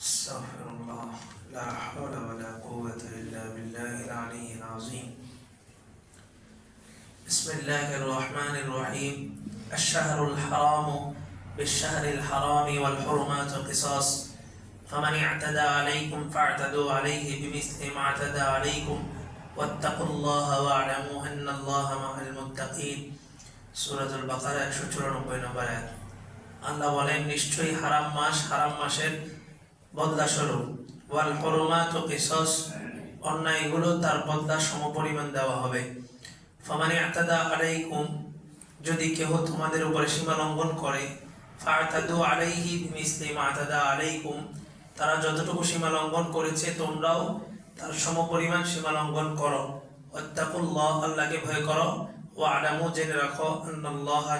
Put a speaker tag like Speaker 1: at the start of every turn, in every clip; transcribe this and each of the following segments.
Speaker 1: استغفر الله لا حول ولا قوة إلا بالله العلي العظيم بسم الله الرحمن الرحيم الشهر الحرام بالشهر الحرام والحرمات قصاص فمن اعتدى عليكم فاعتدوا عليه بمثل ما اعتدى عليكم واتقوا الله واعلموا أن الله مع المتقين سورة البقرة একশো চুরানব্বই নম্বর الله ولم نشتري حرام হারাম حرام হারাম বদলা স্বরূপ ওয়াল হরমা তো কেসস অন্যায়গুলো তার বদলা সমপরিমাণ দেওয়া হবে ফমানে আতাদা কুম যদি কেহ তোমাদের উপরে সীমা লঙ্ঘন করে ফাতাদু আলাইহি মিসলিম আতাদা তারা যতটুকু সীমা লঙ্ঘন করেছে তোমরাও তার সমপরিমাণ সীমা লঙ্ঘন করো অত্যাকুল্লাহ আল্লাহকে ভয় করো ও আডামু জেনে রাখো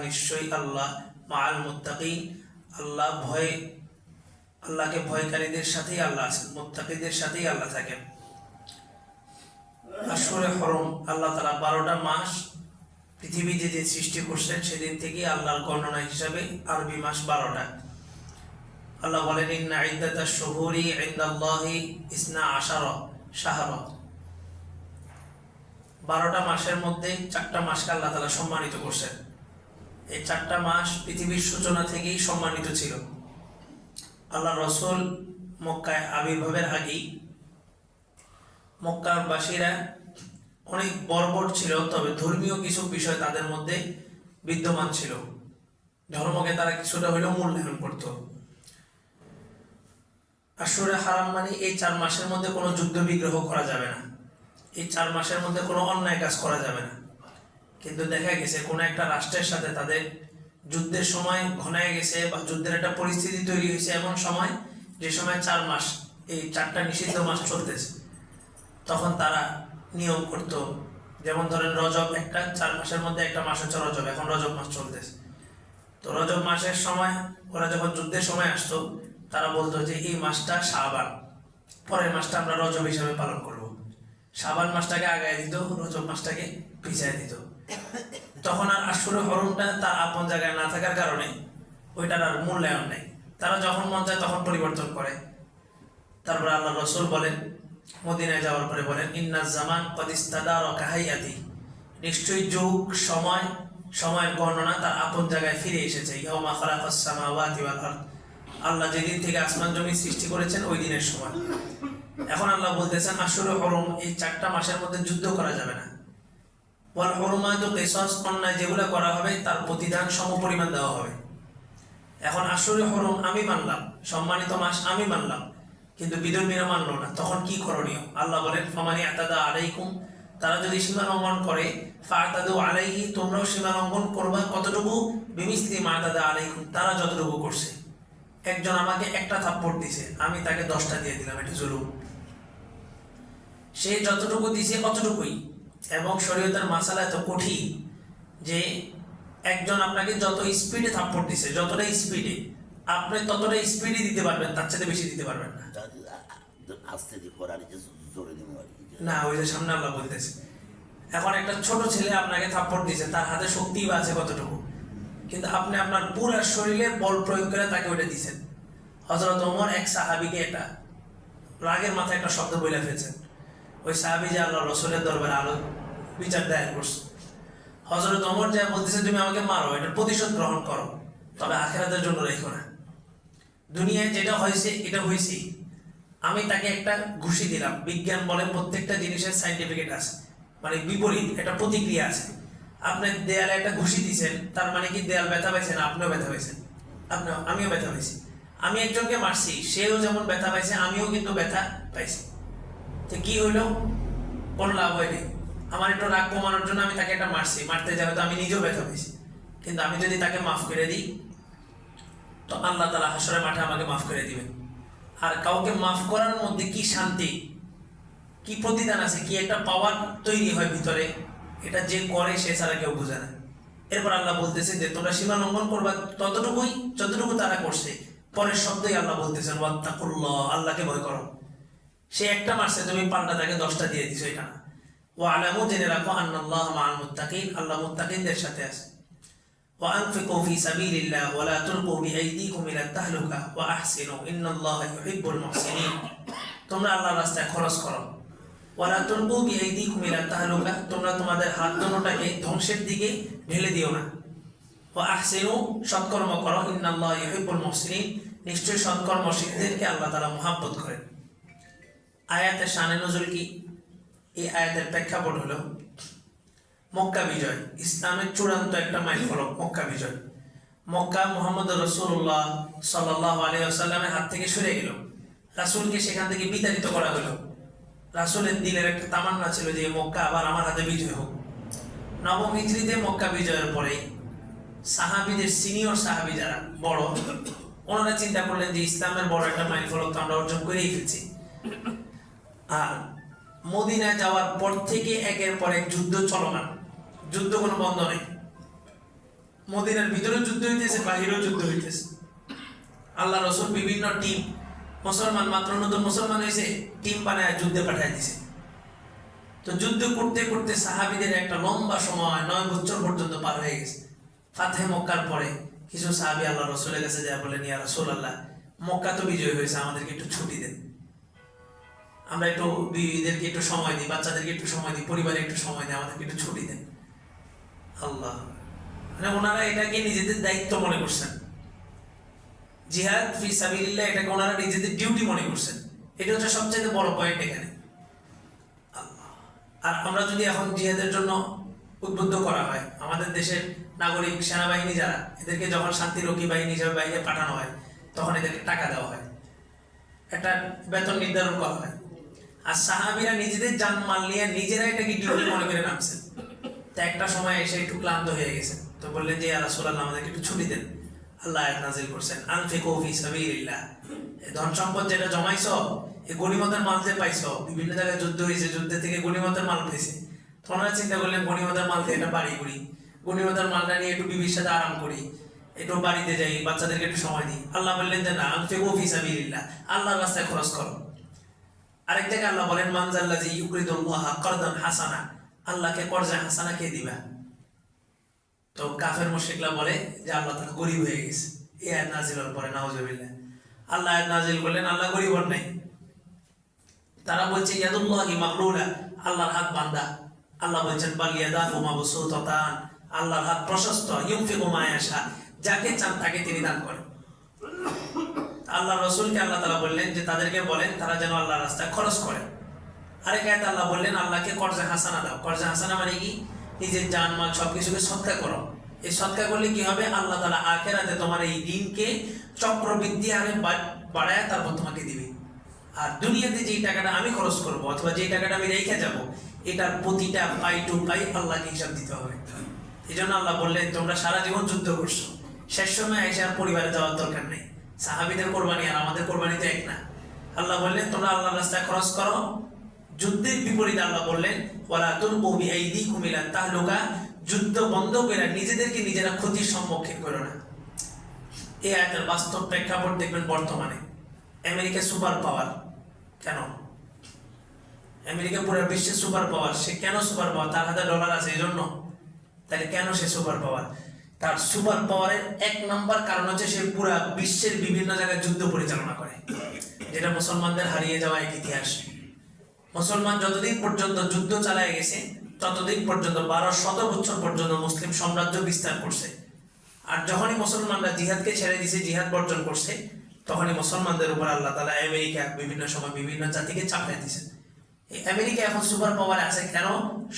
Speaker 1: নিশ্চয়ই আল্লাহ মা আল মুত্তাকিন আল্লাহ ভয় আল্লাহকে ভয়কারীদের সাথেই আল্লাহ আছেন মোত্তাকিদের সাথেই আল্লাহ থাকেন আসরে হরম আল্লাহ তারা বারোটা মাস পৃথিবী যে যে সৃষ্টি করছেন সেদিন থেকে আল্লাহর গণনা হিসাবে আরবি মাস বারোটা আল্লাহ বলেন ইন্না ইদাতা শহরি ইন্দাল্লাহি ইসনা আশার শাহর বারোটা মাসের মধ্যে চারটা মাসকে আল্লাহ তালা সম্মানিত করছেন এই চারটা মাস পৃথিবীর সূচনা থেকেই সম্মানিত ছিল আল্লাহ রসুল মক্কায় আবির্ভাবের আগেই মক্কার বাসীরা অনেক বর্বর ছিল তবে ধর্মীয় কিছু বিষয় তাদের মধ্যে বিদ্যমান ছিল ধর্মকে তারা কিছুটা হলেও মূল্যায়ন করত আসরে হারাম মানে এই চার মাসের মধ্যে কোনো যুদ্ধ বিগ্রহ করা যাবে না এই চার মাসের মধ্যে কোনো অন্যায় কাজ করা যাবে না কিন্তু দেখা গেছে কোনো একটা রাষ্ট্রের সাথে তাদের যুদ্ধের সময় ঘনায় গেছে বা যুদ্ধের একটা পরিস্থিতি তৈরি হয়েছে এমন সময় যে সময় চার মাস এই চারটা নিষিদ্ধ মাস চলতেছে তখন তারা নিয়ম করত যেমন ধরেন রজব একটা চার মাসের মধ্যে একটা মাস হচ্ছে রজব এখন রজব মাস চলতেছে তো রজব মাসের সময় ওরা যখন যুদ্ধের সময় আসতো তারা বলতো যে এই মাসটা সাবান পরের মাসটা আমরা রজব হিসাবে পালন করব সাবান মাসটাকে আগায় দিত রজব মাসটাকে পিছিয়ে দিত তখন আর আসলে হরমটা তার আপন জায়গায় না থাকার কারণে ওইটার আর মূল্যায়ন নেই তারা যখন মন চায় তখন পরিবর্তন করে তারপর আল্লাহ রসুল বলেন মদিনায় যাওয়ার পরে বলেন ইন্না জামান কদিস্তাদার রকাহাই আদি নিশ্চয়ই যুগ সময় সময়ের বর্ণনা তার আপন জায়গায় ফিরে এসেছে ইহমা খালাকাসসামাওয়াতি ওয়াল আরদ আল্লাহ যেদিন থেকে আসমান জমি সৃষ্টি করেছেন ওই দিনের সময় এখন আল্লাহ বলতেছেন আসলে হরম এই চারটা মাসের মধ্যে যুদ্ধ করা যাবে না ওয়াল হরমায়ত কেসস অন্যায় যেগুলো করা হবে তার প্রতিদান সমপরিমাণ দেওয়া হবে এখন আসলে হরম আমি মানলাম সম্মানিত মাস আমি মানলাম কিন্তু বিধর্মীরা মানলো না তখন কি করণীয় আল্লাহ বলেন ফমানি আতাদা আলাইকুম তারা যদি সীমা লঙ্ঘন করে ফাতাদু আলাইহি তোমরাও সীমা লঙ্ঘন করবা কতটুকু মা দাদা আলাইকুম তারা যতটুকু করছে একজন আমাকে একটা থাপ্পড় দিছে আমি তাকে দশটা দিয়ে দিলাম এটা জরুর সে যতটুকু দিছে অতটুকুই এবং শরীয়তের মাসালা এত কঠিন যে একজন আপনাকে যত স্পিডে থাপ্পট দিছে যতটা স্পিডে আপনি ততটা স্পিডে দিতে পারবেন তার সাথে বেশি দিতে পারবেন না ওই যে সামনে আল্লাহ বলতেছে এখন একটা ছোট ছেলে আপনাকে থাপ্পট দিছে তার হাতে শক্তি বা আছে কতটুকু কিন্তু আপনি আপনার পুরো শরীরে বল প্রয়োগ করে তাকে ওটা দিছেন হজরত ওমর এক সাহাবিকে এটা রাগের মাথায় একটা শব্দ বলে ফেলছেন ওই সাহাবি যে আল্লাহ রসুলের দরবারে আলো বিচার দায়ের করছে হজরত অমর যা বলতেছে তুমি আমাকে মারো এটা প্রতিশোধ গ্রহণ করো তবে আখেরাদের জন্য রেখো না দুনিয়ায় যেটা হয়েছে এটা হয়েছে আমি তাকে একটা ঘুষি দিলাম বিজ্ঞান বলে প্রত্যেকটা জিনিসের সাইন্টিফিকেট আছে মানে বিপরীত একটা প্রতিক্রিয়া আছে আপনি দেয়ালে একটা ঘুষি দিয়েছেন তার মানে কি দেয়াল ব্যথা পাইছেন আপনিও ব্যথা পাইছেন আপনি আমিও ব্যথা পাইছি আমি একজনকে মারছি সেও যেমন ব্যথা পাইছে আমিও কিন্তু ব্যথা পাইছি তো কি হইল কোনো লাভ হয়নি আমার একটু রাগ কমানোর জন্য আমি তাকে একটা মারছি মারতে যাবে তো আমি নিজেও ব্যথা পেয়েছি কিন্তু আমি যদি তাকে মাফ করে দিই তো আল্লাহ তালা হাসরের মাঠে আমাকে মাফ করে দিবেন আর কাউকে মাফ করার মধ্যে কি শান্তি কি প্রতিদান আছে কি একটা পাওয়ার তৈরি হয় ভিতরে এটা যে করে সে ছাড়া কেউ বোঝে না এরপর আল্লাহ বলতেছে যে তোমরা সীমা লঙ্ঘন করবা ততটুকুই যতটুকু তারা করছে পরের শব্দই আল্লাহ বলতেছেন ওয়াত্তাকুল্লাহ আল্লাহকে ভয় করো সে একটা মারছে তুমি পাল্টা তাকে দশটা দিয়ে দিছো এটা না واعلموا جنه رکھو ان الله مع المتقين الله متقين در شاته وانفقوا في سبيل الله ولا تلقوا بايديكم الى التهلكه واحسنوا ان الله يحب المحسنين তোমরা আল্লাহর রাস্তায় খরচ করো ولا تلقوا بايديكم الى التهلكه তোমরা তোমাদের হাত দুটোকে ধ্বংসের দিকে ঢেলে দিও না واحسنوا সৎকর্ম করো ان الله يحب المحسنين নিশ্চয় সৎকর্মশীলদেরকে আল্লাহ তাআলা محبت করেন আয়াতের শানে নজর কি এই আয়াতের প্রেক্ষাপট হলো মক্কা বিজয় ইসলামের চূড়ান্ত একটা মক্কা বিজয় মক্কা মোহাম্মদ রসুল্লাহ সাল্লাহ হাত থেকে সরে গেল রাসুলকে সেখান থেকে বিতাড়িত করা হলো রাসুলের একটা তামান্না ছিল যে মক্কা আবার আমার হাতে বিজয় হোক নবম মক্কা বিজয়ের পরে সাহাবিদের সিনিয়র সাহাবি যারা বড় ওনারা চিন্তা করলেন যে ইসলামের বড় একটা ফলক তো আমরা অর্জন করেই ফেলছি আর মদিনা যাওয়ার পর থেকে একের পর এক যুদ্ধ চলমান যুদ্ধ কোনো বন্ধ নেই মদিনার ভিতরেও যুদ্ধ হইতেছে বাহিরেও যুদ্ধ হইতেছে আল্লাহ রসুল বিভিন্ন টিম মুসলমান মাত্র নতুন মুসলমান হয়েছে টিম বানায় যুদ্ধে পাঠিয়ে দিছে তো যুদ্ধ করতে করতে সাহাবিদের একটা লম্বা সময় নয় বছর পর্যন্ত পার হয়ে গেছে ফাতে মক্কার পরে কিছু সাহাবি আল্লাহ রসুলের কাছে যা বলেন ইয়া রসুল আল্লাহ মক্কা তো বিজয় হয়েছে আমাদেরকে একটু ছুটি দেন আমরা একটু বিবিদেরকে একটু সময় দিই বাচ্চাদেরকে একটু সময় দিই পরিবারে একটু সময় দিই আমাদেরকে একটু ছুটি দেন আল্লাহ মানে ওনারা এটাকে নিজেদের দায়িত্ব মনে করছেন জিহাদ ফি সাবিল্লাহ এটাকে ওনারা নিজেদের ডিউটি মনে করছেন এটা হচ্ছে সবচেয়ে বড় পয়েন্ট এখানে আর আমরা যদি এখন জিহাদের জন্য উদ্বুদ্ধ করা হয় আমাদের দেশের নাগরিক সেনাবাহিনী যারা এদেরকে যখন শান্তিরক্ষী বাহিনী হিসাবে বাইরে পাঠানো হয় তখন এদেরকে টাকা দেওয়া হয় একটা বেতন নির্ধারণ করা হয় আর সাহাবিরা নিজেদের জানমাল নিয়ে নিজেরা এটাকে ডিউটি মনে করে নামছেন একটা সময় এসে একটু ক্লান্ত হয়ে গেছে তো বললেন যে আল্লাহ সোল্লাহ আমাদেরকে একটু ছুটি দেন আল্লাহ নাজিল করছেন আনফে সাবিল্লাহ ধন সম্পদ যেটা জমাইছ এই গণিমতের মাল যে পাইছ বিভিন্ন জায়গায় যুদ্ধ হয়েছে যুদ্ধ থেকে গণিমতের মাল পেয়েছে চিন্তা করলেন গণিমতের মাল থেকে বাড়ি করি গণিমতের মালটা নিয়ে একটু বিবির সাথে আরাম করি একটু বাড়িতে যাই বাচ্চাদেরকে একটু সময় দিই আল্লাহ বললেন যে না আনফে কৌফি সাবিল্লাহ আল্লাহ রাস্তায় খরচ করো আরেক জায়গায় আল্লাহ বলেন মানজাল্লা যে ইউকরিদুল্লাহ করদান হাসানা আল্লাহকে কর্জা হাসানাকে দিবা তো কাফের মশিকলা বলে যে আল্লাহ তারা গরিব হয়ে গেছে এ আয়াত নাজিল হওয়ার পরে নাউজুবিল্লাহ আল্লাহ আয়াত নাজিল করলেন আল্লাহ গরিব নাই তারা বলছে কি মাগলুলা আল্লাহর হাত বান্দা আল্লাহ বলছেন বাল ইয়াদাহু মাবসুতাতান আল্লাহর হাত প্রশস্ত ইউনফিকু মা ইয়াশা যাকে চান তাকে তিনি দান করেন আল্লাহ রসুলকে আল্লাহ তালা বললেন যে তাদেরকে বলেন তারা যেন আল্লাহ রাস্তায় খরচ করে আরেক আয়তা আল্লাহ বললেন আল্লাহকে কর্জা হাসানা দাও কর্জা হাসানা মানে কি নিজের মাল সব কিছুকে সৎকা করো এই সৎকা করলে কি হবে আল্লাহ তালা আখেরাতে তোমার এই দিনকে চক্রবৃদ্ধি হারে বাড়ায় তারপর তোমাকে দিবে আর দুনিয়াতে যেই টাকাটা আমি খরচ করব অথবা যেই টাকাটা আমি রেখে যাব এটার প্রতিটা পাই টু পাই আল্লাহকে হিসাব দিতে হবে এই জন্য আল্লাহ বললেন তোমরা সারা জীবন যুদ্ধ করছো শেষ সময় এসে আর পরিবারে যাওয়ার দরকার নেই সাহাবিদের কোরবানি আর আমাদের কোরবানি তো এক না আল্লাহ বললেন তোমরা আল্লাহ রাস্তায় খরচ করো যুদ্ধের বিপরীত আল্লাহ বললেন ওরা ওয়ালাতুল কবি এই আইদি কুমিলা লোকা যুদ্ধ বন্ধ করে নিজেদেরকে নিজেরা ক্ষতির সম্মুখীন করো না এই আয়তের বাস্তব প্রেক্ষাপট দেখবেন বর্তমানে আমেরিকা সুপার পাওয়ার কেন আমেরিকা পুরো বিশ্বের সুপার পাওয়ার সে কেন সুপার পাওয়ার তার হাতে ডলার আছে এই জন্য তাহলে কেন সে সুপার পাওয়ার তার সুপার পাওয়ারের এক নাম্বার কারণ হচ্ছে সে পুরা বিশ্বের বিভিন্ন জায়গায় যুদ্ধ পরিচালনা করে যেটা মুসলমানদের হারিয়ে যাওয়া এক ইতিহাস মুসলমান যতদিন পর্যন্ত যুদ্ধ চালায় গেছে ততদিন পর্যন্ত বারো শত বছর পর্যন্ত মুসলিম সাম্রাজ্য বিস্তার করছে আর যখনই মুসলমানরা জিহাদকে ছেড়ে দিছে জিহাদ বর্জন করছে তখনই মুসলমানদের উপর আল্লাহ তালা আমেরিকা বিভিন্ন সময় বিভিন্ন জাতিকে চাপিয়ে দিছে এই আমেরিকা এখন সুপার পাওয়ার আছে কেন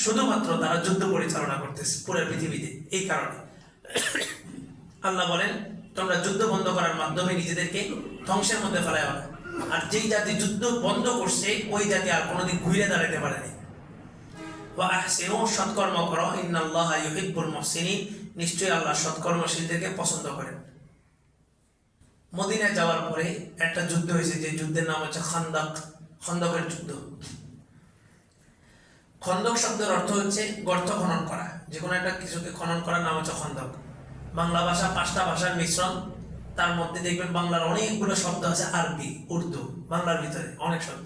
Speaker 1: শুধুমাত্র তারা যুদ্ধ পরিচালনা করতেছে পুরো পৃথিবীতে এই কারণে আল্লাহ বলেন তোমরা যুদ্ধ বন্ধ করার মাধ্যমে নিজেদেরকে ধ্বংসের মধ্যে ফেলায় না আর যেই জাতি যুদ্ধ বন্ধ করছে ওই জাতি আর কোনোদিন ঘুরে দাঁড়াতে পারেনি সৎকর্ম করো ইন্নাল্লাহ নিশ্চয়ই আল্লাহ সৎকর্মশীলদেরকে পছন্দ করেন মদিনায় যাওয়ার পরে একটা যুদ্ধ হয়েছে যে যুদ্ধের নাম হচ্ছে খন্দক খন্দকের যুদ্ধ খন্দক শব্দের অর্থ হচ্ছে গর্ত খনন করা যে কোনো একটা কিছুকে খনন করার নাম হচ্ছে খন্দক বাংলা ভাষা পাঁচটা ভাষার মিশ্রণ তার মধ্যে দেখবেন বাংলার অনেকগুলো শব্দ আছে আরবি উর্দু বাংলার ভিতরে অনেক শব্দ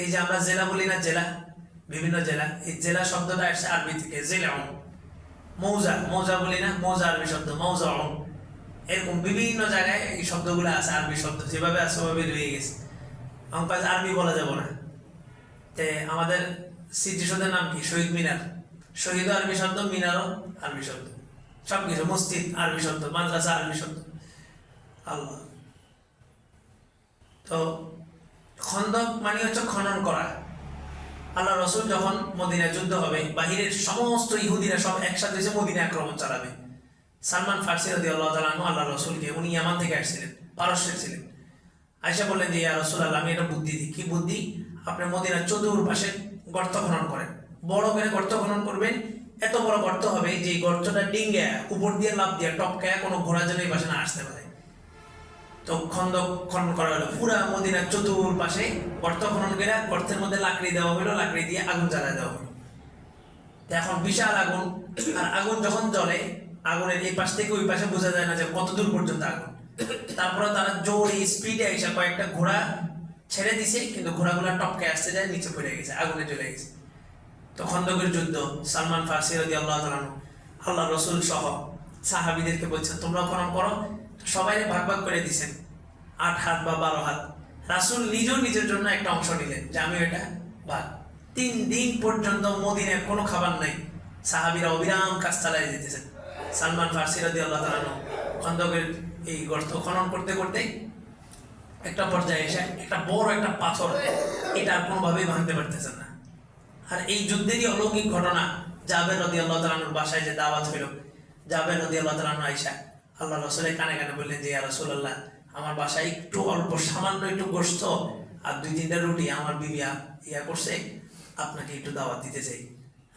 Speaker 1: এই যে আমরা জেলা বলি না জেলা বিভিন্ন জেলা এই জেলা শব্দটা আসছে আরবি থেকে জেলা মৌজা মৌজা বলি না মৌজা আরবি শব্দ মৌজা এরকম বিভিন্ন জায়গায় এই শব্দগুলো আছে আরবি শব্দ যেভাবে আছে ওভাবে রয়ে গেছে আমার কাছে আরবি বলা যাব না তে আমাদের স্মৃতিসৌধের নাম কি শহীদ মিনার শহীদ আরবি শব্দ মিনারও আরবি শব্দ সব কিছু মসজিদ আরবি শব্দ মাদ্রাসা আরবি শব্দ আল্লাহ তো খন্দক মানে হচ্ছে খনন করা আল্লাহ রসুল যখন মদিনায় যুদ্ধ হবে বাহিরের সমস্ত ইহুদিরা সব একসাথে এসে মদিনা আক্রমণ চালাবে সালমান ফার্সি রদি আল্লাহ তালন আল্লাহ রসুলকে উনি ইয়ামান থেকে আসছিলেন পারস্যের ছিলেন আয়সা বললেন যে ইয়া রসুল আল্লাহ আমি এটা বুদ্ধি দিই কী বুদ্ধি আপনার মদিনার চতুর্পাশে গর্ত খনন করেন বড় করে গর্ত খনন করবেন এত বড় গর্ত হবে যে গর্তটা ডিঙ্গে উপর দিয়ে লাভ দিয়ে টপকায় কোনো ঘোড়া যেন এই পাশে না আসতে পারে তো খন্দ খনন করা হলো পুরা মদিনার চতুর পাশে গর্ত খনন করে গর্তের মধ্যে লাকড়ি দেওয়া হলো লাকড়ি দিয়ে আগুন জ্বালা দেওয়া হলো এখন বিশাল আগুন আর আগুন যখন জ্বলে আগুনের এই পাশ থেকে ওই পাশে বোঝা যায় না যে কতদূর পর্যন্ত আগুন তারপরে তারা জোরে স্পিডে এসে কয়েকটা ঘোড়া ছেড়ে দিছে কিন্তু ঘোড়াগুলা টপকে আসতে যায় নিচে পড়ে গেছে আগুনে চলে গেছে তো খন্দকের যুদ্ধ সালমান ফার্সি রাজি আল্লাহ তালানু আল্লাহ রসুল সহ সাহাবিদেরকে বলছেন তোমরা খনন করো সবাই ভাগ ভাগ করে দিছেন আট হাত বা বারো হাত রাসুল নিজেও নিজের জন্য একটা অংশ নিলেন যে আমি এটা ভাগ তিন দিন পর্যন্ত মদিনের কোনো খাবার নাই সাহাবিরা অবিরাম কাজ চালাই যেতেছেন সালমান ফার্সি রাজি আল্লাহ তালানু খন্দকের এই গর্ত খনন করতে করতে একটা পর্যায়ে এসে একটা বড় একটা পাথর এটা আর কোনোভাবেই ভাঙতে পারতেছেন না আর এই যুদ্ধেরই অলৌকিক ঘটনা জাবের রদি আল্লাহ তালানুর বাসায় যে দাওয়াত হইল জাবের রদি আল্লাহ তালানু আইসা আল্লাহ রসুলের কানে কানে বললেন যে ইয়া রসুল্লাহ আমার বাসায় একটু অল্প সামান্য একটু গোস্ত আর দুই তিনটা রুটি আমার বিবিয়া ইয়া করছে আপনাকে একটু দাওয়াত দিতে চাই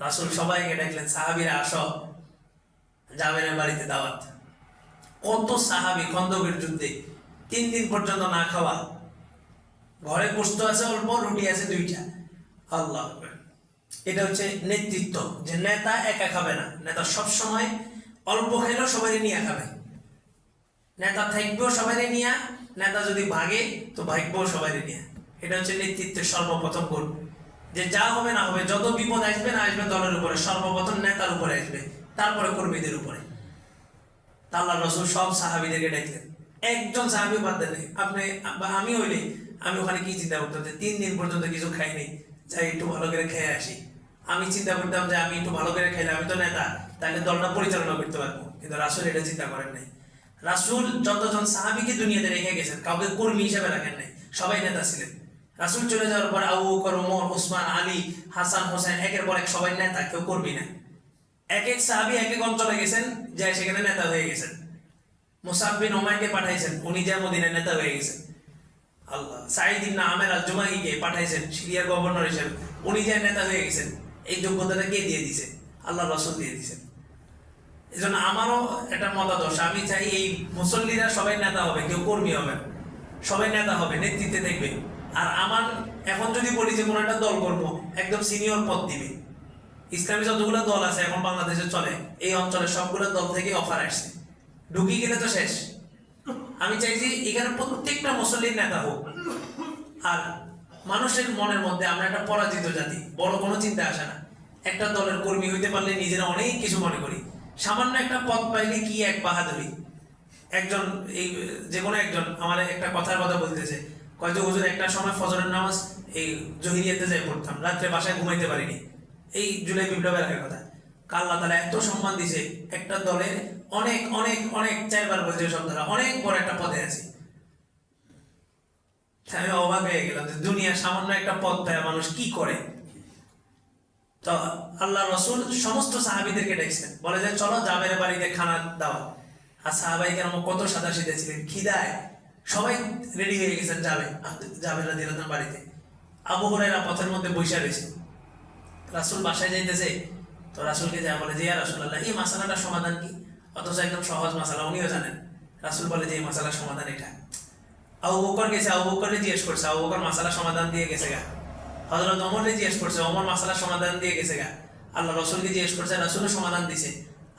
Speaker 1: রাসুল সবাইকে ডাকলেন সাহাবিরা আস জাবেরের বাড়িতে দাওয়াত কত সাহাবি খন্দকের যুদ্ধে তিন দিন পর্যন্ত না খাওয়া ঘরে পোস্ত আছে অল্প রুটি আছে দুইটা আল্লাহ এটা হচ্ছে নেতৃত্ব যে নেতা একা খাবে না নেতা সব সময় অল্প খেলেও সবাই নিয়ে খাবে নেতা থাকবেও সবাই নিয়ে নেতা যদি ভাগে তো ভাগবেও সবাই নিয়ে এটা হচ্ছে নেতৃত্বের সর্বপ্রথম গুণ যে যা হবে না হবে যত বিপদ আসবে না আসবে দলের উপরে সর্বপ্রথম নেতার উপরে আসবে তারপরে কর্মীদের উপরে আল্লাহ রসুল সব সাহাবিদেরকে ডাকলেন একজন সাহাবি বাদ দেন আপনি বা আমি হইলে আমি ওখানে কি চিন্তা করতাম যে তিন দিন পর্যন্ত কিছু খাই নাই যাই একটু ভালো করে খেয়ে আসি আমি চিন্তা করতাম যে আমি একটু ভালো করে খাইলে আমি তো নেতা তাহলে দলটা পরিচালনা করতে পারবো কিন্তু রাসুল এটা চিন্তা করেন নাই রাসুল যতজন সাহাবিকে দুনিয়াতে রেখে গেছেন কাউকে কর্মী হিসাবে রাখেন নাই সবাই নেতা ছিলেন রাসুল চলে যাওয়ার পর আবু বকর ওমর ওসমান আলী হাসান হোসেন একের পর এক সবাই নেতা কেউ কর্মী না এক এক সাহাবি এক এক অঞ্চলে গেছেন যাই সেখানে নেতা হয়ে গেছেন মোসাফবিন ওমাইকে পাঠাইছেন উনি যে মদিনের নেতা হয়ে গেছেন আল্লাহ সাইদ আমের আল জুমাইকে পাঠাইছেন সিরিয়ার গভর্নর হিসেবে উনি যে নেতা হয়ে গেছেন এই যোগ্যতাটা কে দিয়ে দিছে আল্লাহ রসুল দিয়ে দিছেন এই জন্য আমারও মতাদর্শ আমি চাই এই মুসল্লিরা সবাই নেতা হবে কেউ কর্মী হবে সবাই নেতা হবে নেতৃত্বে দেখবে আর আমার এখন যদি বলি যে কোনো একটা দল করবো একদম সিনিয়র পদ দিবে ইসলামী যতগুলো দল আছে এখন বাংলাদেশে চলে এই অঞ্চলের সবগুলো দল থেকে অফার আসছে ঢুকিয়ে গেলে তো শেষ আমি চাই যে এখানে প্রত্যেকটা মুসল্লির নেতা হোক আর মানুষের মনের মধ্যে আমরা একটা পরাজিত জাতি বড় কোনো চিন্তা আসে না একটা দলের কর্মী হইতে পারলে নিজেরা অনেক কিছু মনে করি সামান্য একটা পদ পাইলে কি এক বাহাদুরি একজন এই যে কোনো একজন আমার একটা কথার কথা বলতেছে কয়েক হুজুর একটা সময় ফজরের নামাজ এই জহিরিয়াতে যাই পড়তাম রাত্রে বাসায় ঘুমাইতে পারিনি এই জুলাই বিপ্লবের আগের কথা আল্লাহ তারা এত সম্মান দিছে একটা দলের অনেক অনেক অনেক চারবার বলছে সব তারা অনেক বড় একটা পদে আছে আমি অবাক হয়ে গেলাম যে দুনিয়া সামান্য একটা পদ পায় মানুষ কি করে তো আল্লাহ রসুল সমস্ত সাহাবিদেরকে ডেকেছেন বলে যে চলো জাবের বাড়িতে খানা দাওয়া আর সাহাবাই কেন কত সাদা সিধেছিলেন খিদায় সবাই রেডি হয়ে গেছেন যাবে জাবের দিলাম বাড়িতে আবু পথের মধ্যে বৈশা রয়েছে রাসুল বাসায় যাইতেছে তো রাসুলকে যা বলে যে ইয়া রাসুল্লাহ এই মাসালাটা সমাধান কি অথচ একদম সহজ মাসালা উনিও জানেন রাসুল বলে যে এই মাসালার সমাধান এটা আউ বকর গেছে আবু বকরে জিজ্ঞেস করছে আউ বকর মাসালা সমাধান দিয়ে গেছে গা হজরত অমরে জিজ্ঞেস করছে অমর মাসালা সমাধান দিয়ে গেছে গা আল্লাহ রসুলকে জিজ্ঞেস করছে রসুলও সমাধান দিছে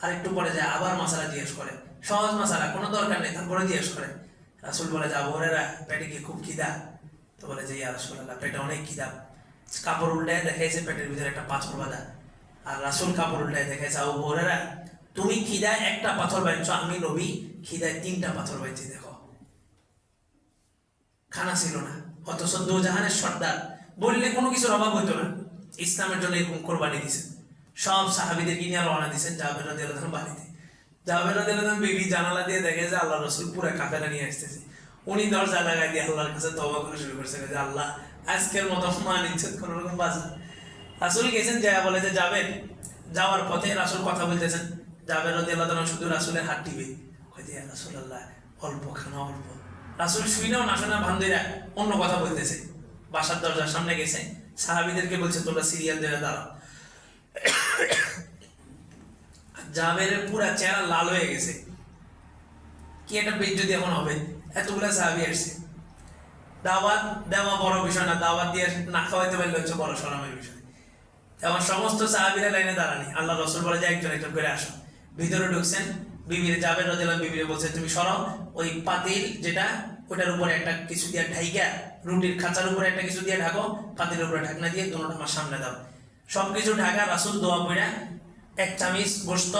Speaker 1: আর একটু পরে যায় আবার মাসালা জিজ্ঞেস করে সহজ মাসালা কোনো দরকার নেই তারপরে জিজ্ঞেস করে রাসুল বলে যে আবহরেরা পেটে কি খুব খিদা তো বলে যে ইয়া রাসুল আল্লাহ পেটে অনেক খিদা কাপড় উল্টায় দেখাইছে পেটের ভিতরে একটা পাঁচ বাঁধা আর রাসুল কাপড় উল্টায় দেখেছে আবু তুমি খিদায় একটা পাথর বাইছো আমি নবী খিদায় তিনটা পাথর বাইছি দেখো খানা ছিল না অথচ জাহানের সর্দার বললে কোনো কিছুর অভাব হইতো না ইসলামের জন্য এরকম কোরবানি দিছে সব সাহাবিদের কিনে রওনা দিচ্ছেন জাবের দেলাদান বাড়িতে জাবের বিবি জানালা দিয়ে দেখে যে আল্লাহ রসুল পুরো কাফেরা নিয়ে আসতেছে উনি দরজা লাগাই দিয়ে আল্লাহর কাছে করে শুরু করছে যে আল্লাহ আজকের মত মান কোনো রকম রাসুল গেছেন যাই বলে যে যাবেন যাওয়ার পথে রাসুল কথা বলতেছেন যাবেন রদি আল্লাহ শুধু রাসুলের হাত টিবে রাসুল আল্লাহ অল্প খানা অল্প রাসুল শুইনাও না শোনা ভান্দিরা অন্য কথা বলতেছে বাসার দরজার সামনে গেছে সাহাবিদেরকে বলছে তোমরা সিরিয়াল ধরে দাঁড়াও জাবেরের পুরা চেহারা লাল হয়ে গেছে কি একটা যদি এখন হবে এতগুলা সাহাবি আসছে দাওয়াত দেওয়া বড় বিষয় না দাওয়াত দিয়ে না খাওয়াইতে পারলে হচ্ছে বড় সরমের বিষয় এবং সমস্ত সাহাবিরা লাইনে দাঁড়ানি আল্লাহ রসুল বলে যে একজন একজন করে আসো ভিতরে ঢুকছেন বিবিরে যাবে রাজিল্লাহ বিবিরে বলছে তুমি সরো ওই পাতিল যেটা ওটার উপরে একটা কিছু দিয়ে ঢাইকা রুটির খাঁচার উপরে একটা কিছু দিয়ে ঢাকো পাতিলের উপরে ঢাকনা দিয়ে দুটো আমার সামনে দাও সব কিছু ঢাকা রাসুল দোয়া পড়া এক চামিচ গোস্ত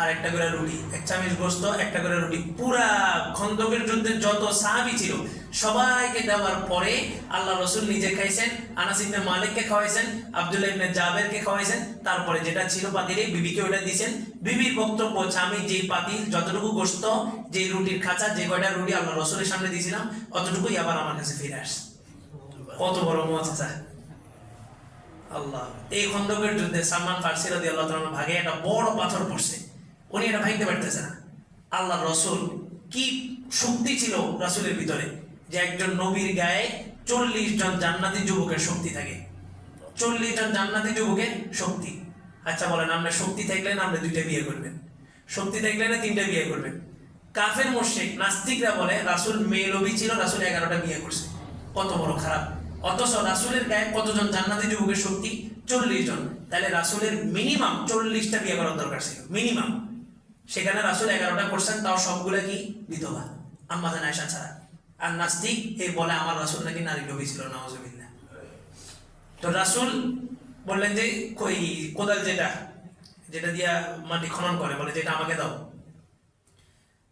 Speaker 1: আর একটা করে রুটি এক চামিচ গোস্ত একটা করে রুটি পুরা খন্দকের যুদ্ধের যত সাহাবি ছিল সবাইকে দেওয়ার পরে আল্লাহ রসুল নিজে খাইছেন আনাস ইবনে মালিককে খাওয়াইছেন আব্দুল ইবনে জাবেরকে খাওয়াইছেন তারপরে যেটা ছিল পাতিলে বিবিকে ওটা দিয়েছেন বিবির বক্তব্য আমি যে পাতিল যতটুকু গোস্ত যে রুটির খাঁচা যে কয়টা রুটি আল্লাহ রসুলের সামনে দিয়েছিলাম অতটুকুই আবার আমার কাছে ফিরে আস কত বড় মজা এই খন্দকের যুদ্ধে সালমান আল্লাহ ভাগে একটা বড় পাথর পড়ছে উনি এটা ভাঙতে পারতেছে না আল্লাহ রসুল কি শক্তি ছিল রাসুলের ভিতরে যে একজন নবীর গায়ে চল্লিশ জন জান্নাতি যুবকের শক্তি থাকে চল্লিশ জন জান্নাতি যুবকের শক্তি আচ্ছা বলেন আপনার শক্তি থাকলে না আপনার দুইটা বিয়ে করবেন শক্তি থাকলে না তিনটা বিয়ে করবেন কাফের মোর্শেক নাস্তিকরা বলে রাসুল মেয়ে লবি ছিল রাসুল এগারোটা বিয়ে করছে কত বড় খারাপ অথচ রাসুলের গায়ে কতজন জান্নাতি যুবকের শক্তি চল্লিশ জন তাহলে রাসুলের মিনিমাম চল্লিশটা বিয়ে করার দরকার ছিল মিনিমাম সেখানে রাসুল এগারোটা করছেন তাও সবগুলো কি বিধবা আম্মা জানা আয়সা ছাড়া আর নাস্তিক এ বলে আমার রাসুল নাকি নারী নবী ছিল নওয়াজবিল্লা তো রাসুল বললেন যে কই কোদাল যেটা যেটা দিয়া মাটি খনন করে বলে যেটা আমাকে দাও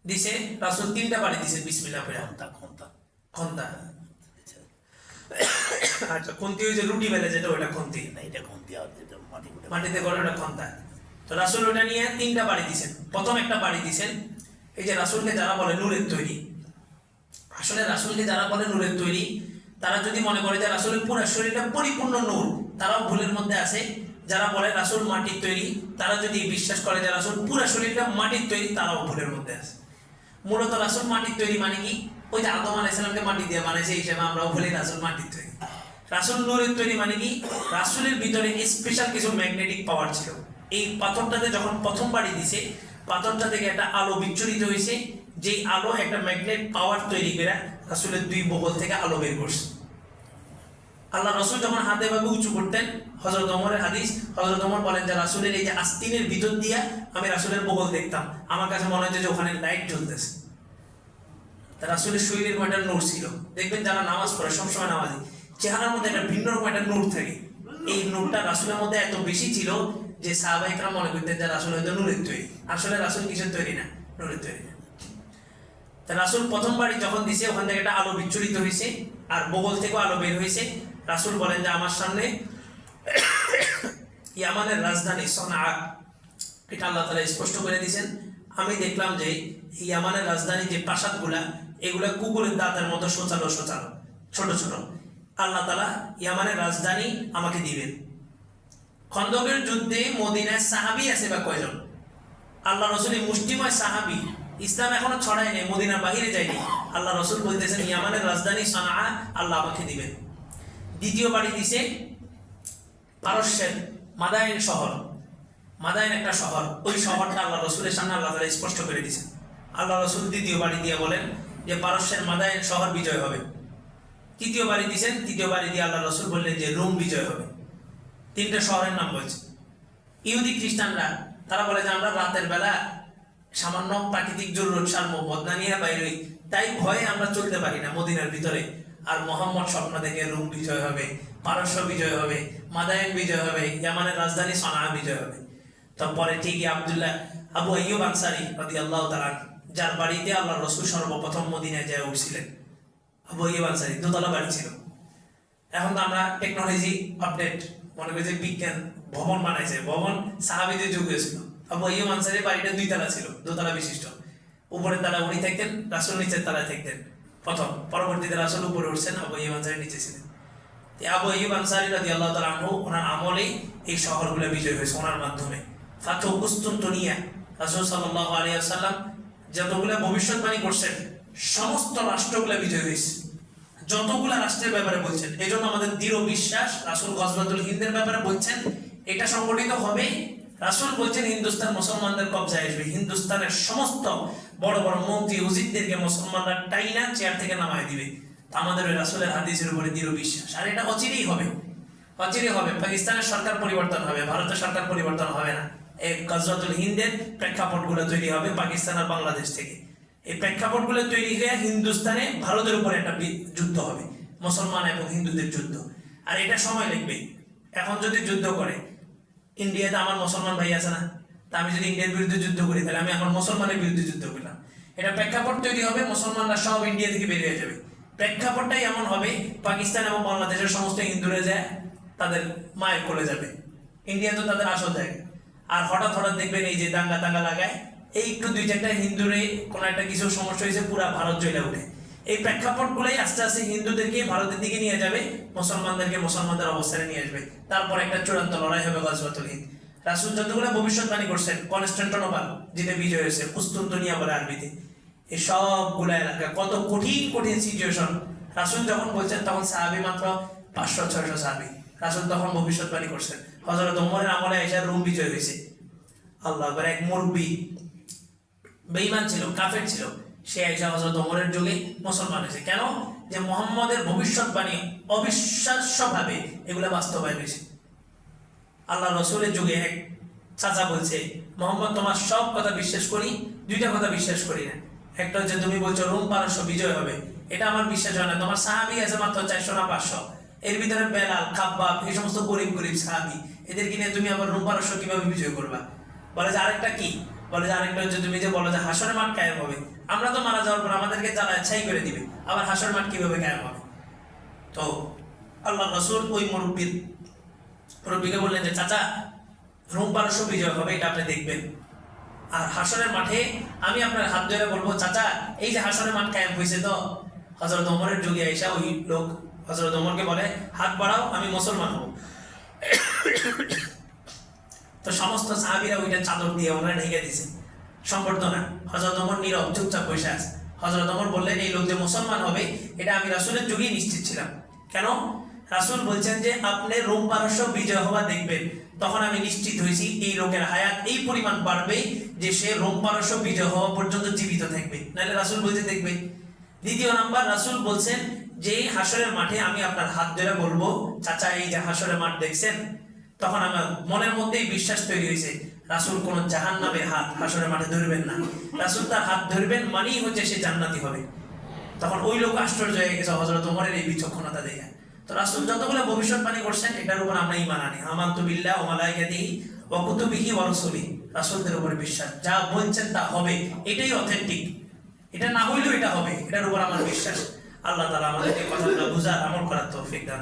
Speaker 1: দিছে রাসুল তিনটা বাড়ি দিছে বিসমিল্লা ফেরা খন্তা খন্তা আচ্ছা খন্তি ওই যে রুটি বেলে যেটা ওটা না এটা আর যেটা মাটিতে খন্তা তো ওটা নিয়ে তিনটা বাড়ি প্রথম একটা বাড়ি এই যে যারা বলে নূরের তৈরি আসলে যারা বলে নূরের তৈরি তারা যদি মনে করে যে রাসুলের পুরো শরীরটা পরিপূর্ণ নূর তারাও ভুলের মধ্যে আছে যারা বলে রাসূল মাটির তৈরি তারা যদি বিশ্বাস করে যে রাসুল পুরো শরীরটা মাটির তৈরি তারাও ভুলের মধ্যে আছে মূলত রাসুল মাটির তৈরি মানে কি ওই যে আদম আলাইসালামকে মাটি দিয়ে বানাইছে এই হিসাবে আমরাও বলি রাসুল মাটি তৈরি রাসুল নূরের তৈরি মানে কি রাসুলের ভিতরে স্পেশাল কিছু ম্যাগনেটিক পাওয়ার ছিল এই পাথরটাতে যখন প্রথম বাড়ি দিছে পাথরটা থেকে একটা আলো বিচ্ছুরিত হয়েছে যেই আলো একটা ম্যাগনেট পাওয়ার তৈরি করে রাসুলের দুই বহল থেকে আলো বের করছে আল্লাহ রসুল যখন হাতে ভাবে উঁচু করতেন হজরত অমরের হাদিস হজরত অমর বলেন যে রাসুলের এই যে আস্তিনের ভিতর দিয়ে আমি রাসুলের বহল দেখতাম আমার কাছে মনে হচ্ছে যে ওখানে লাইট জ্বলতেছে তার আসলে শরীরের কয়টা ছিল দেখবেন যারা নামাজ পড়ে সবসময় নামাজি চেহারার মধ্যে একটা ভিন্ন রকম একটা নূর থাকে এই রাসুলের মধ্যে এত বেশি ছিল যে সাহাবাহিকরা মনে করতেন যে রাসুল হয়তো তৈরি আসলে রাসুল কিসের তৈরি না তৈরি না তা রাসুল প্রথম বাড়ি যখন দিছে ওখান থেকে একটা আলো বিচ্ছুরিত হয়েছে আর বগল থেকেও আলো বের হয়েছে রাসুল বলেন যে আমার সামনে ইয়ামানের রাজধানী সোনা এটা আল্লাহ তালা স্পষ্ট করে দিয়েছেন আমি দেখলাম যে ইয়ামানের রাজধানী যে প্রাসাদগুলা এগুলা কুকুরের দাঁতের মতো সোচানো সোচানো ছোট ছোট আল্লাহ তালা ইয়ামানের রাজধানী আমাকে দিবেন খন্দকের যুদ্ধে মদিনায় সাহাবি আছে বা কয়জন আল্লাহ রসুল মুষ্টিময় সাহাবি ইসলাম এখনো ছড়ায় নেই মদিনার বাহিরে যায়নি আল্লাহ রসুল বলতেছেন ইয়ামানের রাজধানী সানা আল্লাহ আমাকে দিবেন দ্বিতীয় বাড়ি দিছে পারস্যের মাদায়ন শহর মাদায়ন একটা শহর ওই শহরটা আল্লাহ রসুলের সামনে আল্লাহ তালা স্পষ্ট করে দিছেন আল্লাহ রসুল দ্বিতীয় বাড়ি দিয়ে বলেন যে পারস্যের মাদায়ন শহর বিজয় হবে তৃতীয় বাড়ি দিয়েছেন তৃতীয় বাড়ি দিয়ে আল্লাহ রসুল বললেন যে রোম বিজয় হবে তিনটা শহরের নাম বলছে ইহুদি খ্রিস্টানরা তারা বলে যে আমরা রাতের বেলা সামান্য প্রাকৃতিক জরুরত সার্ম বদনা নিয়ে বাইরে তাই ভয়ে আমরা চলতে পারি না মদিনার ভিতরে আর মোহাম্মদ স্বপ্ন দেখে রোম বিজয় হবে পারস্য বিজয় হবে মাদায়ন বিজয় হবে ইয়ামানের রাজধানী সনা বিজয় হবে তারপরে ঠিকই আবদুল্লাহ আবু আইব আনসারি রদি আল্লাহ তালান যার বাড়িতে আল্লাহ রসুল সর্বপ্রথম মদিনায় যায় উঠছিলেন বইয়ে বানসারি দোতলা বাড়ি ছিল এখন আমরা টেকনোলজি আপডেট মনে করি যে বিজ্ঞান ভবন বানাইছে ভবন সাহাবিদের যুগে ছিল আবু বাড়িটা দুইতলা ছিল দোতলা বিশিষ্ট উপরের তালা উনি থাকতেন রাসুল নিচের তালায় থাকতেন প্রথম পরবর্তীতে রাসুল উপরে উঠছেন আবু ইয়ে নিচে ছিলেন আবু ইয়ে আনসারি রাজি আল্লাহ তালা আনহু ওনার আমলেই এই শহরগুলো বিজয় হয়েছে ওনার মাধ্যমে ফাতু কুস্তুন্তনিয়া রাসুল সাল্লাহ আলিয়া সাল্লাম যতগুলা ভবিষ্যৎবাণী করছেন সমস্ত রাষ্ট্রগুলা বিজয় হয়েছে যতগুলা রাষ্ট্রের ব্যাপারে বলছেন এই জন্য আমাদের দৃঢ় বিশ্বাস রাসুল গজবাতুল হিন্দের ব্যাপারে বলছেন এটা সংগঠিত হবে রাসুল বলছেন হিন্দুস্তান মুসলমানদের কবজায় আসবে হিন্দুস্তানের সমস্ত বড় বড় মন্ত্রী উজিদদেরকে মুসলমানরা টাইনা চেয়ার থেকে নামায় দিবে আমাদের ওই রাসুলের হাদিসের উপরে দৃঢ় বিশ্বাস আর এটা অচিরেই হবে অচিরেই হবে পাকিস্তানের সরকার পরিবর্তন হবে ভারতের সরকার পরিবর্তন হবে না গজরাতুল হিন্দের প্রেক্ষাপটগুলো তৈরি হবে পাকিস্তান আর বাংলাদেশ থেকে এই প্রেক্ষাপটগুলো তৈরি হয়ে হিন্দুস্তানে ভারতের উপরে একটা যুদ্ধ হবে মুসলমান এবং হিন্দুদের যুদ্ধ আর এটা সময় লাগবে এখন যদি যুদ্ধ করে ইন্ডিয়াতে আমার মুসলমান ভাই আছে না তা আমি যদি ইন্ডিয়ার বিরুদ্ধে যুদ্ধ করি তাহলে আমি এখন মুসলমানের বিরুদ্ধে যুদ্ধ করলাম এটা প্রেক্ষাপট তৈরি হবে মুসলমানরা সব ইন্ডিয়া থেকে বেরিয়ে যাবে প্রেক্ষাপটটাই এমন হবে পাকিস্তান এবং বাংলাদেশের সমস্ত হিন্দুরা যায় তাদের মায়ের কোলে যাবে ইন্ডিয়া তো তাদের আসল জায়গা আর হঠাৎ হঠাৎ দেখবেন এই যে দাঙ্গা দাঙ্গা লাগায় এই একটু দুই চারটা হিন্দুরে কোনো একটা কিছু সমস্যা হয়েছে পুরো ভারত জ্বলে উঠে এই প্রেক্ষাপটগুলোই আস্তে আস্তে হিন্দুদেরকে ভারতের দিকে নিয়ে যাবে মুসলমানদেরকে মুসলমানদের অবস্থানে নিয়ে আসবে তারপর একটা চূড়ান্ত লড়াই হবে গজবাতুল হিন্দ রাসুল যতগুলো ভবিষ্যৎবাণী করছেন কনস্টান্টনোপাল যেটা বিজয় হয়েছে দুনিয়া বলে আরবিতে এই সবগুলো এলাকা কত কঠিন কঠিন সিচুয়েশন রাসুল যখন বলছেন তখন সাহাবি মাত্র পাঁচশো ছয়শো সাহাবি রাসুল তখন ভবিষ্যৎবাণী করছেন হজরত ওমরের আমলে আয়েশার রুম বিজয় হয়েছে আল্লাহ এক মুরব্বী ছিল কাফের ছিল সে আয়েশা হজরত ওমরের যুগে মুসলমান হয়েছে কেন যে মোহাম্মদের ভবিষ্যৎবাণী অবিশ্বাস্যভাবে এগুলো বাস্তবায়ন হয়েছে আল্লাহ রসুলের যুগে এক চাচা বলছে মোহাম্মদ তোমার সব কথা বিশ্বাস করি দুইটা কথা বিশ্বাস করি না একটা হচ্ছে তুমি বলছো রোম পারস্য বিজয় হবে এটা আমার বিশ্বাস হয় না তোমার সাহাবি আছে মাত্র চারশো না পাঁচশো এর ভিতরে বেলাল খাব্বাব এই সমস্ত গরিব গরিব সাহাবি এদেরকে নিয়ে তুমি আবার রুম পারস্য কিভাবে বিজয় করবা বলে যে আরেকটা কি বলে যে আরেকটা হচ্ছে তুমি যে বলো যে হাসরের মাঠ কায়েম হবে আমরা তো মারা যাওয়ার পর আমাদেরকে তারা ইচ্ছাই করে দিবে আবার হাসর মাঠ কিভাবে কায়েম হবে তো আল্লাহ রসুল ওই মুরব্বীর মুরব্বীকে বললেন যে চাচা রুম পারস্য বিজয় হবে এটা আপনি দেখবেন আর হাসরের মাঠে আমি আপনার হাত ধরে বলবো চাচা এই যে হাসরের মাঠ কায়েম হয়েছে তো হজরত ওমরের যুগে এসা ওই লোক হজরত ওমরকে বলে হাত বাড়াও আমি মুসলমান হব তো সমস্ত সাহাবিরা ওইটা চাদর দিয়ে ওনারা ঢেকে দিছে সম্বর্ধনা হজরত ওমর নীরব চুপচাপ বসে আছে হজরত ওমর বললেন এই লোক যে মুসলমান হবে এটা আমি রাসুলের যুগেই নিশ্চিত ছিলাম কেন রাসুল বলছেন যে আপনি রোম পারস্য বিজয় হওয়া দেখবেন তখন আমি নিশ্চিত হয়েছি এই লোকের হায়াত এই পরিমাণ বাড়বে যে সে রোম পারস্য বিজয় হওয়া পর্যন্ত জীবিত থাকবে নাহলে রাসুল বলতে দেখবে দ্বিতীয় নাম্বার রাসুল বলছেন যে হাসরের মাঠে আমি আপনার হাত ধরে বলবো চাচা এই যে হাসরের মাঠ দেখছেন তখন আমার মনের মধ্যেই বিশ্বাস তৈরি হয়েছে রাসুল কোন জাহান নামে হাত হাসরের মাঠে ধরবেন না রাসুল তার হাত ধরবেন মানেই হচ্ছে সে জান্নাতি হবে তখন ওই লোক আশ্চর্য হয়ে গেছে হজরত ওমরের এই বিচক্ষণতা দেখে তো রাসুল যতগুলো ভবিষ্যৎবাণী করছেন এটার উপর আমরা ইমান আনি আমান্ত বিল্লাহ ওমালাইকাদিহি ওকুতুবিহি ওয়ারসুলি রাসুলদের উপরে বিশ্বাস যা বলছেন তা হবে এটাই অথেন্টিক এটা না হইলেও এটা হবে এটার উপর আমার বিশ্বাস আল্লাহ তালা আমাদেরকে কথাগুলো বুঝার আমল করার তৌফিক দান